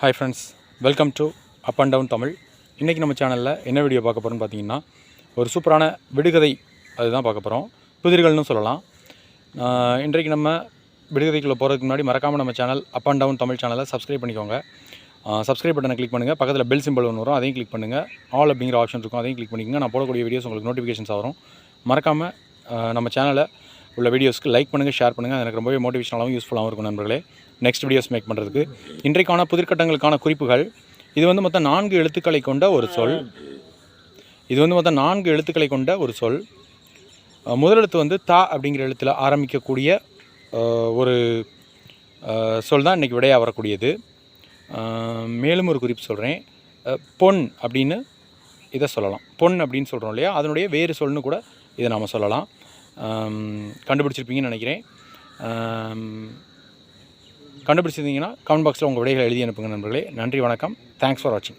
Hi friends welcome to up and down Tamil இன்றைக்கி நம்ம சேனலில் என்ன வீடியோ பார்க்க போகிறோம்னு பார்த்தீங்கன்னா ஒரு சூப்பரான விடுகதை அதுதான் பார்க்க போகிறோம் புதிர்கள்னு சொல்லலாம். இன்றைக்கு நம்ம விடுகதைக்குள்ளே போகிறதுக்கு முன்னாடி மறக்காமல் நம்ம channel up and down Tamil சேனலை சப்ஸ்கிரைப் பண்ணிக்கோங்க. சப்ஸ்கிரைப் பட்டனை கிளிக் பண்ணுங்கள் பக்கத்தில் பெல் சிம்பிள் ஒன்று வரும் அதையும் கிளிக் பண்ணுங்கள் ஆல் அப்படிங்கிற ஆப்ஷன் இருக்கும் அதையும் கிளிக் பண்ணிக்கோங்க. நான் போடக்கூடிய வீடியோஸ் உங்களுக்கு நோட்டிஃபிகேஷன்ஸ் வரும். மறக்காமல் நம்ம சேனலை உள்ள வீடியோஸ்க்கு லைக் பண்ணுங்கள் ஷேர் பண்ணுங்கள் எனக்கு ரொம்பவே மோட்டிவேஷனாகவும் யூஸ்ஃபுல்லாகவும் இருக்கும் நண்பர்களே. நெக்ஸ்ட் வீடியோஸ் மேக் பண்ணுறதுக்கு இன்றைக்கான புதிர்கட்டங்களுக்கான குறிப்புகள். இது வந்து மொத்தம் நான்கு எழுத்துக்களை கொண்ட ஒரு சொல். இது வந்து மொத்தம் நான்கு எழுத்துக்களை கொண்ட ஒரு சொல். முதலெழுத்து வந்து தா அப்படிங்கிற எழுத்தில் ஆரம்பிக்கக்கூடிய ஒரு சொல் தான் இன்றைக்கி விடையாக வரக்கூடியது. மேலும் ஒரு குறிப்பு சொல்கிறேன் பொன் அப்படின்னு இதை சொல்லலாம். பொன் அப்படின்னு சொல்கிறோம் இல்லையா? அதனுடைய வேறு சொல்னு கூட இதை நாம் சொல்லலாம். கண்டுபிடிச்சிருப்பீங்கன்னு நினைக்கிறேன். கண்டுபிடிச்சிருந்தீங்கன்னா கமெண்ட் பாக்ஸில் உங்கள் விடைகளை எழுதி அனுப்புங்க நண்பர்களே. நன்றி வணக்கம். தேங்க்ஸ் ஃபார் வாட்சிங்